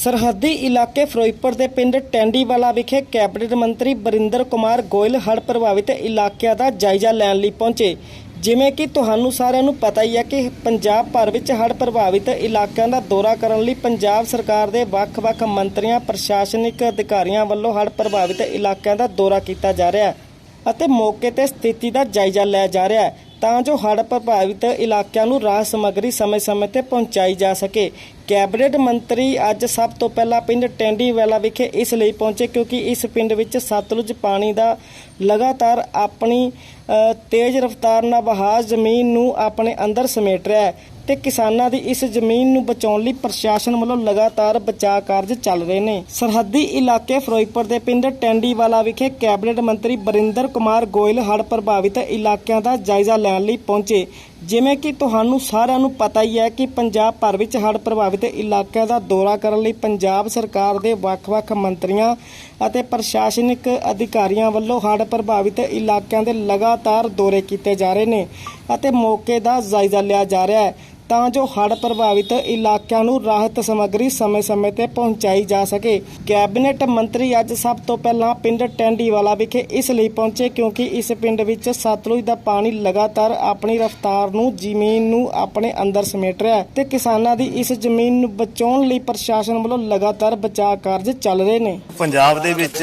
ਸਰਹੱਦੀ ਇਲਾਕੇ ਫਿਰੋਜ਼ਪੁਰ ਦੇ ਪਿੰਡ ਟੈਂਡੀਵਾਲਾ ਵਿਖੇ ਕੈਬਨਿਟ ਮੰਤਰੀ ਬਰਿੰਦਰ ਕੁਮਾਰ ਗੋਇਲ ਹੜ੍ਹ ਪ੍ਰਭਾਵਿਤ ਇਲਾਕਿਆਂ ਦਾ ਜਾਇਜ਼ਾ ਲੈਣ ਲਈ ਪਹੁੰਚੇ। ਜਿਵੇਂ ਕਿ ਤੁਹਾਨੂੰ ਸਾਰਿਆਂ ਨੂੰ ਪਤਾ ਹੀ ਹੈ ਕਿ ਪੰਜਾਬ ਭਰ ਵਿੱਚ ਹੜ੍ਹ ਪ੍ਰਭਾਵਿਤ ਇਲਾਕਿਆਂ ਦਾ ਦੌਰਾ ਕਰਨ ਲਈ ਪੰਜਾਬ ਸਰਕਾਰ ਦੇ ਵੱਖ-ਵੱਖ ਮੰਤਰੀਆਂ, ਪ੍ਰਸ਼ਾਸਨਿਕ ਅਧਿਕਾਰੀਆਂ ਵੱਲੋਂ ਹੜ੍ਹ ਪ੍ਰਭਾਵਿਤ ਇਲਾਕਿਆਂ ਦਾ ਦੌਰਾ ਕੀਤਾ ਜਾ ਰਿਹਾ ਹੈ ਅਤੇ ਮੌਕੇ ਤੇ ਸਥਿਤੀ ਦਾ ਜਾਇਜ਼ਾ ਲਿਆ ਜਾ ਰਿਹਾ ਹੈ ਤਾਂ ਜੋ ਹੜ੍ਹ ਪ੍ਰਭਾਵਿਤ ਇਲਾਕਿਆਂ ਨੂੰ ਰਾਹਤ ਸਮੱਗਰੀ ਸਮੇਂ-ਸਮੇਂ ਤੇ ਪਹੁੰਚਾਈ ਜਾ ਸਕੇ। ਕੈਬਨਿਟ ਮੰਤਰੀ ਅੱਜ ਸਭ ਤੋਂ ਪਹਿਲਾਂ ਪਿੰਡ ਟੈਂਡੀਵਾਲਾ ਵਿਖੇ ਇਸ ਲਈ ਪਹੁੰਚੇ ਕਿਉਂਕਿ ਇਸ ਪਿੰਡ ਵਿੱਚ ਸਤਲੁਜ ਪਾਣੀ ਦਾ ਲਗਾਤਾਰ ਆਪਣੀ ਤੇਜ਼ ਰਫ਼ਤਾਰ ਨਾਲ ਵਹਾਅ ਜ਼ਮੀਨ ਨੂੰ ਆਪਣੇ ਅੰਦਰ ਸਮੇਟ ਰਿਹਾ ਹੈ ਤੇ ਕਿਸਾਨਾਂ ਦੀ ਇਸ ਜ਼ਮੀਨ ਨੂੰ ਬਚਾਉਣ ਲਈ ਪ੍ਰਸ਼ਾਸਨ ਵੱਲੋਂ ਲਗਾਤਾਰ ਬਚਾਅ ਕਾਰਜ ਚੱਲ ਰਹੇ ਨੇ। ਸਰਹੱਦੀ ਇਲਾਕੇ ਫਿਰੋਜ਼ਪੁਰ ਦੇ ਪਿੰਡ ਟੈਂਡੀਵਾਲਾ ਵਿਖੇ ਕੈਬਨਿਟ ਮੰਤਰੀ ਬਰਿੰਦਰ ਕੁਮਾਰ ਗੋਇਲ ਹੜ੍ਹ ਪ੍ਰਭਾਵਿਤ ਇਲਾਕਿਆਂ ਦਾ ਜਾਇਜ਼ਾ ਲੈਣ ਲਈ ਪਹੁੰਚੇ। ਜਿਵੇਂ ਕਿ ਤੁਹਾਨੂੰ ਸਾਰਿਆਂ ਨੂੰ ਪਤਾ ਹੀ ਹੈ ਕਿ ਪੰਜਾਬ ਭਰ ਵਿੱਚ ਹੜ੍ਹ ਪ੍ਰਭਾਵਿਤ ਇਲਾਕਿਆਂ ਦਾ ਦੌਰਾ ਕਰਨ ਲਈ ਪੰਜਾਬ ਸਰਕਾਰ ਦੇ ਵੱਖ-ਵੱਖ ਮੰਤਰੀਆਂ ਅਤੇ ਪ੍ਰਸ਼ਾਸਨਿਕ ਅਧਿਕਾਰੀਆਂ ਵੱਲੋਂ ਹੜ੍ਹ ਪ੍ਰਭਾਵਿਤ ਇਲਾਕਿਆਂ ਦੇ ਲਗਾਤਾਰ ਦੌਰੇ ਕੀਤੇ ਜਾ ਰਹੇ ਨੇ ਅਤੇ ਮੌਕੇ ਦਾ ਜਾਇਜ਼ਾ ਲਿਆ ਜਾ ਰਿਹਾ ਹੈ। ਤਾਂ ਜੋ ਹੜ੍ਹ ਪ੍ਰਭਾਵਿਤ ਇਲਾਕਿਆਂ ਨੂੰ ਰਾਹਤ ਸਮੱਗਰੀ ਸਮੇਂ-ਸਮੇਂ ਤੇ ਪਹੁੰਚਾਈ ਜਾ ਸਕੇ। ਕੈਬਨਿਟ ਮੰਤਰੀ ਅੱਜ ਸਭ ਤੋਂ ਪਹਿਲਾਂ ਪਿੰਡ ਟੈਂਡੀਵਾਲਾ ਵਿਖੇ ਇਸ ਲਈ ਪਹੁੰਚੇ ਕਿਉਂਕਿ ਇਸ ਪਿੰਡ ਵਿੱਚ ਸਤਲੁਜ ਦਾ ਪਾਣੀ ਲਗਾਤਾਰ ਆਪਣੀ ਰਫ਼ਤਾਰ ਨੂੰ, ਜ਼ਮੀਨ ਨੂੰ ਆਪਣੇ ਅੰਦਰ ਸਮੇਟ ਰਿਹਾ ਹੈ ਤੇ ਕਿਸਾਨਾਂ ਦੀ ਇਸ ਜ਼ਮੀਨ ਨੂੰ ਬਚਾਉਣ ਲਈ ਪ੍ਰਸ਼ਾਸਨ ਵੱਲੋਂ ਲਗਾਤਾਰ ਬਚਾਅ ਕਾਰਜ ਚੱਲ ਰਹੇ ਨੇ। ਪੰਜਾਬ ਦੇ ਵਿੱਚ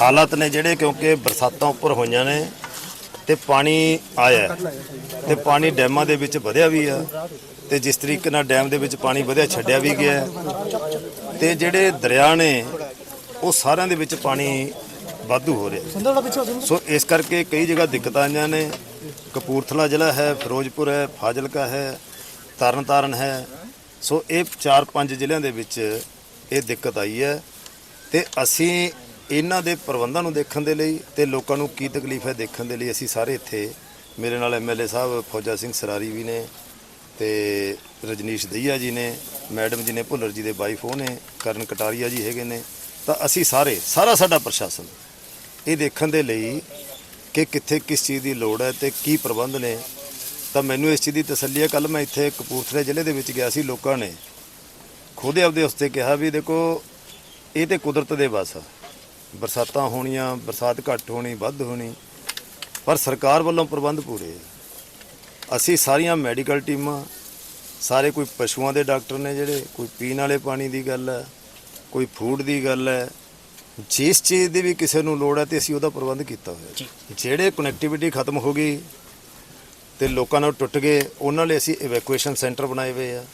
ਹਾਲਾਤ ਨੇ ਜਿਹੜੇ ਕਿਉਂਕਿ ਬਰਸਾਤਾਂ ਉੱਪਰ ਹੋਈਆਂ ਨੇ ਤੇ ਪਾਣੀ ਆਇਆ ਹੈ। ਤੇ ਪਾਣੀ ਡੈਮਾਂ ਦੇ ਵਿੱਚ ਵਧਿਆ ਵੀ ਆ। ਤੇ ਜਿਸ ਤਰੀਕੇ ਨਾਲ ਡੈਮ ਦੇ ਵਿੱਚ ਪਾਣੀ ਵਧਿਆ, ਛੱਡਿਆ ਵੀ ਗਿਆ ਹੈ। ਤੇ ਜਿਹੜੇ ਦਰਿਆ ਨੇ, ਉਹ ਸਾਰਿਆਂ ਦੇ ਵਿੱਚ ਪਾਣੀ ਵਾਧੂ ਹੋ ਰਿਹਾ ਸੋ ਇਸ ਕਰਕੇ ਕਈ ਜਗ੍ਹਾ ਦਿੱਕਤਾਂ ਆਈਆਂ ਨੇ। ਕਪੂਰਥਲਾ ਜ਼ਿਲ੍ਹਾ ਹੈ, ਫਿਰੋਜ਼ਪੁਰ ਹੈ, ਫਾਜ਼ਿਲਕਾ ਹੈ, ਤਰਨਤਾਰਨ ਹੈ। ਸੋ ਇਹ 4-5 ਜ਼ਿਲ੍ਹਿਆਂ ਦੇ ਵਿੱਚ ਇਹ ਦਿੱਕਤ ਆਈ ਹੈ। ਤੇ ਅਸੀਂ ਇਹਨਾਂ ਦੇ ਪ੍ਰਬੰਧਾਂ ਨੂੰ ਦੇਖਣ ਦੇ ਲਈ ਤੇ ਲੋਕਾਂ ਨੂੰ ਕੀ ਤਕਲੀਫ ਹੈ ਦੇਖਣ ਦੇ ਲਈ ਅਸੀਂ ਸਾਰੇ ਇੱਥੇ ਮੇਰੇ ਨਾਲ ਐਮਐਲਏ ਸਾਹਿਬ ਫੌਜਾ ਸਿੰਘ ਸਰਾਰੀ ਵੀ ਨੇ ਤੇ ਰਜਨੀਸ਼ ਦਈਆ ਜੀ ਨੇ, ਮੈਡਮ ਜੀ ਨੇ, ਭੁੱਲਰ ਜੀ ਦੇ ਵਾਈਫ ਉਹ ਨੇ, ਕਰਨ ਕਟਾਰੀਆ ਜੀ ਹੈਗੇ ਨੇ। ਤਾਂ ਅਸੀਂ ਸਾਰੇ, ਸਾਰਾ ਸਾਡਾ ਪ੍ਰਸ਼ਾਸਨ ਇਹ ਦੇਖਣ ਦੇ ਲਈ ਕਿ ਕਿੱਥੇ ਕਿਸ ਚੀਜ਼ ਦੀ ਲੋੜ ਹੈ ਤੇ ਕੀ ਪ੍ਰਬੰਧ ਨੇ। ਤਾਂ ਮੈਨੂੰ ਇਸ ਚੀਜ਼ ਦੀ ਤਸੱਲੀ ਹੈ ਕੱਲ ਮੈਂ ਇੱਥੇ ਕਪੂਰਥਲੇ ਜ਼ਿਲ੍ਹੇ ਦੇ ਵਿੱਚ ਗਿਆ ਸੀ, ਲੋਕਾਂ ਨੇ ਖੁਦ ਆਪਦੇ ਉਸ 'ਤੇ ਕਿਹਾ ਵੀ ਦੇਖੋ, ਇਹ ਤੇ ਕੁਦਰਤ ਦੇ ਵੱਸ ਆ। ਬਰਸਾਤਾਂ ਹੋਣੀਆਂ ਬਰਸਾਤ ਘੱਟ ਹੋਣੀ ਵੱਧ ਹੋਣੀ ਪਰ ਸਰਕਾਰ ਵੱਲੋਂ ਪ੍ਰਬੰਧ ਪੂਰੇ ਆ। ਅਸੀਂ ਸਾਰੀਆਂ ਮੈਡੀਕਲ ਟੀਮਾਂ ਸਾਰੇ ਕੋਈ ਪਸ਼ੂਆਂ ਦੇ ਡਾਕਟਰ ਨੇ ਜਿਹੜੇ ਕੋਈ ਪੀਣ ਵਾਲੇ ਪਾਣੀ ਦੀ ਗੱਲ ਹੈ ਕੋਈ ਫੂਡ ਦੀ ਗੱਲ ਹੈ ਜਿਸ ਚੀਜ਼ ਦੀ ਵੀ ਕਿਸੇ ਨੂੰ ਲੋੜ ਹੈ ਤੇ ਅਸੀਂ ਉਹਦਾ ਪ੍ਰਬੰਧ ਕੀਤਾ ਹੋਇਆ। ਜਿਹੜੇ ਕਨੈਕਟੀਵਿਟੀ ਖਤਮ ਹੋ ਗਈ ਤੇ ਲੋਕਾਂ ਨਾਲ ਟੁੱਟ ਗਏ ਉਹਨਾਂ ਲਈ ਅਸੀਂ ਇਵੈਕੂਏਸ਼ਨ ਸੈਂਟਰ ਬਣਾਏ ਹੋਏ ਆ।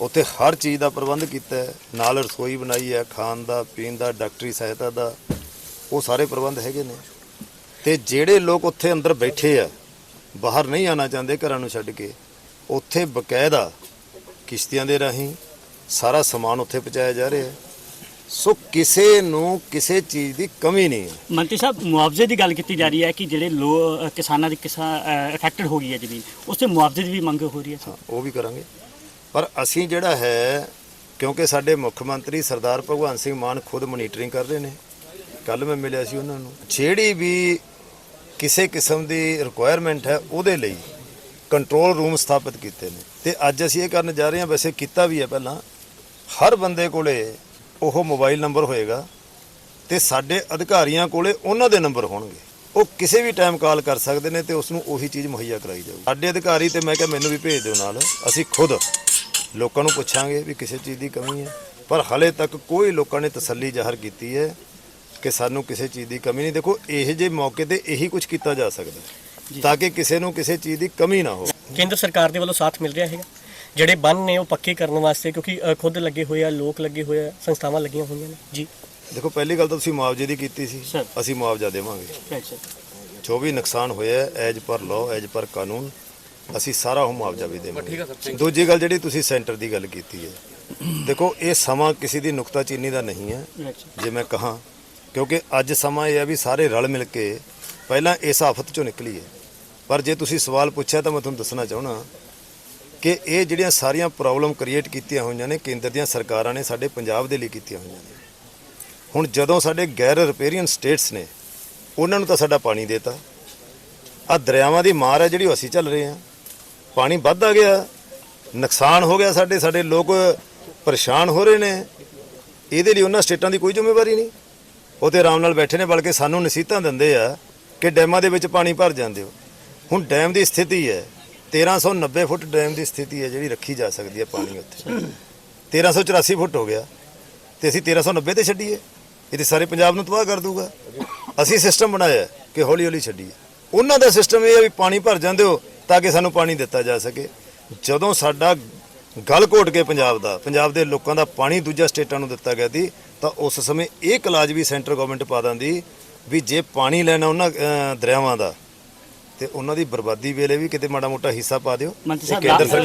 ਉੱਥੇ ਹਰ ਚੀਜ਼ ਦਾ ਪ੍ਰਬੰਧ ਕੀਤਾ ਹੈ। ਨਾਲ ਰਸੋਈ ਬਣਾਈ ਹੈ ਖਾਣ ਦਾ ਪੀਣ ਦਾ ਡਾਕਟਰੀ ਸਹਾਇਤਾ ਦਾ ਉਹ ਸਾਰੇ ਪ੍ਰਬੰਧ ਹੈਗੇ ਨੇ। ਤੇ ਜਿਹੜੇ ਲੋਕ ਉੱਥੇ ਅੰਦਰ ਬੈਠੇ ਆ ਬਾਹਰ ਨਹੀਂ ਆਣਾ ਚਾਹੁੰਦੇ ਘਰਾਂ ਨੂੰ ਛੱਡ ਕੇ ਉੱਥੇ ਬਕਾਇਦਾ ਕਿਸ਼ਤੀਆਂ ਦੇ ਰਾਹੀਂ ਸਾਰਾ ਸਮਾਨ ਉੱਥੇ ਪਹੁੰਚਾਇਆ ਜਾ ਰਿਹਾ ਹੈ। ਸੋ ਕਿਸੇ ਨੂੰ ਕਿਸੇ ਚੀਜ਼ ਦੀ ਕਮੀ ਨਹੀਂ ਹੈ। ਮੰਤਰੀ ਸਾਹਿਬ ਮੁਆਵਜ਼ੇ ਦੀ ਗੱਲ ਕੀਤੀ ਜਾ ਰਹੀ ਹੈ ਕਿ ਜਿਹੜੇ ਲੋ ਕਿਸਾਨਾਂ ਦੀ ਕਿਸਾਨ ਅਫੈਕਟਡ ਹੋ ਗਈ ਹੈ ਜ਼ਮੀਨ ਉਸ ਤੇ ਮੁਆਵਜ਼ੇ ਦੀ ਵੀ ਮੰਗ ਹੋ ਰਹੀ ਹੈ ਹਾਂ, ਉਹ ਵੀ ਕਰਾਂਗੇ। ਪਰ ਅਸੀਂ ਜਿਹੜਾ ਹੈ, ਕਿਉਂਕਿ ਸਾਡੇ ਮੁੱਖ ਮੰਤਰੀ ਸਰਦਾਰ ਭਗਵੰਤ ਸਿੰਘ ਮਾਨ ਖੁਦ ਮੋਨੀਟਰਿੰਗ ਕਰ ਰਹੇ ਨੇ। ਕੱਲ ਮੈਂ ਮਿਲਿਆ ਸੀ ਉਹਨਾਂ ਨੂੰ। ਜਿਹੜੀ ਵੀ ਕਿਸੇ ਕਿਸਮ ਦੀ ਰਿਕੁਆਇਰਮੈਂਟ ਹੈ, ਉਹਦੇ ਲਈ ਕੰਟਰੋਲ ਰੂਮ ਸਥਾਪਿਤ ਕੀਤੇ ਨੇ। ਤੇ ਅੱਜ ਅਸੀਂ ਇਹ ਕਰਨ ਜਾ ਰਹੇ ਹਾਂ, ਵੈਸੇ ਕੀਤਾ ਵੀ ਹੈ ਪਹਿਲਾਂ। ਹਰ ਬੰਦੇ ਕੋਲੇ ਉਹ ਮੋਬਾਈਲ ਨੰਬਰ ਹੋਏਗਾ ਤੇ ਸਾਡੇ ਅਧਿਕਾਰੀਆਂ ਕੋਲੇ ਉਹਨਾਂ ਦੇ ਨੰਬਰ ਹੋਣਗੇ। ਉਹ ਕਿਸੇ ਵੀ ਟਾਈਮ ਕਾਲ ਕਰ ਸਕਦੇ ਨੇ ਤੇ ਉਸ ਨੂੰ ਉਹੀ ਚੀਜ਼ ਮੁਹੱਈਆ ਕਰਾਈ ਜਾਊਗੀ ਸਾਡੇ ਅਧਿਕਾਰੀ ਤੇ ਮੈਂ ਕਿਹਾ, ਮੈਨੂੰ ਵੀ ਭੇਜ ਦਿਓ ਨਾਲ। ਅਸੀਂ ਖੁਦ ਲੋਕਾਂ ਨੂੰ ਪੁੱਛਾਂਗੇ ਵੀ ਕਿਸੇ ਚੀਜ਼ ਦੀ ਕਮੀ ਹੈ। ਪਰ ਹਲੇ ਤੱਕ ਕੋਈ ਲੋਕਾਂ ਨੇ ਤਸੱਲੀ ਜ਼ਾਹਰ ਕੀਤੀ ਹੈ ਕਿ ਸਾਨੂੰ ਕਿਸੇ ਚੀਜ਼ ਦੀ ਕਮੀ ਨਹੀਂ। ਦੇਖੋ ਇਹ ਜੇ ਮੌਕੇ ਤੇ ਇਹੀ ਕੁਝ ਕੀਤਾ ਜਾ ਸਕਦਾ ਤਾਂ ਕਿ ਕਿਸੇ ਨੂੰ ਕਿਸੇ ਚੀਜ਼ ਦੀ ਕਮੀ ਨਾ ਹੋ। ਕੇਂਦਰ ਸਰਕਾਰ ਦੇ ਵੱਲੋਂ ਸਾਥ ਮਿਲ ਰਿਹਾ ਹੈਗਾ। ਜਿਹੜੇ ਬੰਨ ਨੇ ਉਹ ਪੱਕੇ ਕਰਨ ਵਾਸਤੇ ਕਿਉਂਕਿ ਖੁਦ ਲੱਗੇ ਹੋਏ ਆ ਲੋਕ ਲੱਗੇ ਹੋਏ ਆ ਸੰਸਥਾਵਾਂ ਲੱਗੀਆਂ ਹੋਈਆਂ ਨੇ। ਜੀ। ਦੇਖੋ ਪਹਿਲੀ ਗੱਲ ਤਾਂ ਤੁਸੀਂ ਮੁਆਵਜ਼ੇ ਦੀ ਕੀਤੀ ਸੀ. ਅਸੀਂ ਮੁਆਵਜ਼ਾ ਦੇਵਾਂਗੇ। ਜੋ ਵੀ ਨੁਕਸਾਨ ਹੋਇਆ as per law as per ਕਾਨੂੰਨ ਅਸੀਂ ਸਾਰਾ ਉਹ ਮੁਆਵਜ਼ਾ ਵੀ ਦੇਵਾਂਗੇ। ਦੂਜੀ ਗੱਲ ਜਿਹੜੀ ਤੁਸੀਂ ਸੈਂਟਰ ਦੀ ਗੱਲ ਕੀਤੀ ਹੈ ਦੇਖੋ ਇਹ ਸਮਾਂ ਕਿਸੇ ਦੀ ਨੁਕਤਾਚੀਨੀ ਦਾ ਨਹੀਂ ਹੈ ਜੇ ਮੈਂ ਕਹਾਂ ਕਿਉਂਕਿ ਅੱਜ ਸਮਾਂ ਇਹ ਹੈ ਵੀ ਸਾਰੇ ਰਲ ਮਿਲ ਕੇ ਪਹਿਲਾਂ ਇਸ ਆਫਤ ਚੋਂ ਨਿਕਲੀਏ। ਪਰ ਜੇ ਤੁਸੀਂ ਸਵਾਲ ਪੁੱਛਿਆ ਤਾਂ ਮੈਂ ਤੁਹਾਨੂੰ ਦੱਸਣਾ ਚਾਹਣਾ ਕਿ ਇਹ ਜਿਹੜੀਆਂ ਸਾਰੀਆਂ ਪ੍ਰੋਬਲਮ ਕ੍ਰੀਏਟ ਕੀਤੀਆਂ ਹੋਈਆਂ ਨੇ ਕੇਂਦਰ ਦੀਆਂ ਸਰਕਾਰਾਂ ਨੇ ਸਾਡੇ ਪੰਜਾਬ ਦੇ ਲਈ ਕੀਤੀਆਂ ਹੋਈਆਂ ਨੇ। ਹੁਣ ਜਦੋਂ ਸਾਡੇ ਗੈਰ ਰਿਪੇਰੀਅਨ ਸਟੇਟਸ ਨੇ ਉਹਨਾਂ ਨੂੰ ਤਾਂ ਸਾਡਾ ਪਾਣੀ ਦੇਤਾ। ਆ ਦਰਿਆਵਾਂ ਦੀ ਮਾਰ ਹੈ ਜਿਹੜੀ ਅਸੀਂ ਚੱਲ ਰਹੇ ਹਾਂ। ਪਾਣੀ ਵੱਧਦਾ ਗਿਆ, ਨੁਕਸਾਨ ਹੋ ਗਿਆ ਸਾਡੇ ਸਾਡੇ ਲੋਕ ਪਰੇਸ਼ਾਨ ਹੋ ਰਹੇ ਨੇ। ਇਹਦੇ ਲਈ ਉਹਨਾਂ ਸਟੇਟਾਂ ਦੀ ਕੋਈ ਜ਼ਿੰਮੇਵਾਰੀ ਨਹੀਂ। ਉਹ ਤੇ ਆਰਾਮ ਨਾਲ ਬੈਠੇ ਨੇ, ਬਲਕਿ ਸਾਨੂੰ ਨਸੀਹਤਾਂ ਦਿੰਦੇ ਆ ਕਿ ਡੈਮਾਂ ਦੇ ਵਿੱਚ ਪਾਣੀ ਭਰ ਜਾਂਦੇ ਹੋ। ਹੁਣ ਡੈਮ ਦੀ ਸਥਿਤੀ ਹੈ 1390 ਫੁੱਟ ਡੈਮ ਦੀ ਸਥਿਤੀ ਹੈ ਜਿਹੜੀ ਰੱਖੀ ਜਾ ਸਕਦੀ ਹੈ ਪਾਣੀ ਉੱਥੇ। 1384 ਫੁੱਟ ਹੋ ਗਿਆ, ਤੇ ਅਸੀਂ 1390 ਤੇ ਛੱਡੀਏ। ਇਹ ਤੇ ਸਾਰੇ ਪੰਜਾਬ ਨੂੰ ਤਬਾਹ ਕਰ ਦੂਗਾ। ਅਸੀਂ ਸਿਸਟਮ ਬਣਾਇਆ ਕਿ ਹੌਲੀ ਹੌਲੀ ਛੱਡੀਏ। ਉਹਨਾਂ ਦਾ ਸਿਸਟਮ ਇਹ ਹੈ ਵੀ ਪਾਣੀ ਭਰ ਜਾਂਦੇ ਹੋ ਤਾਂ ਕਿ ਸਾਨੂੰ ਪਾਣੀ ਦਿੱਤਾ ਜਾ ਸਕੇ। ਜਦੋਂ ਸਾਡਾ ਗਲ ਘੋਟ ਕੇ ਪੰਜਾਬ ਦਾ ਪੰਜਾਬ ਦੇ ਲੋਕਾਂ ਦਾ ਪਾਣੀ ਦੂਜਾ ਸਟੇਟਾਂ ਨੂੰ ਦਿੱਤਾ ਗਿਆ ਸੀ ਤਾਂ ਉਸ ਸਮੇਂ ਇਹ ਕਲਾਜ ਵੀ ਸੈਂਟਰ ਗਵਰਨਮੈਂਟ ਪਾ ਦਿੰਦੀ ਵੀ ਜੇ ਪਾਣੀ ਲੈਣਾ ਉਹਨਾਂ ਦਰਿਆਵਾਂ ਦਾ ਤੇ ਉਹਨਾਂ ਦੀ ਬਰਬਾਦੀ ਵੇਲੇ ਵੀ ਕਿਤੇ ਮਾੜਾ ਮੋਟਾ ਹਿੱਸਾ ਪਾ ਦਿਓ। ਕੇਂਦਰ ਸਰਕਾਰ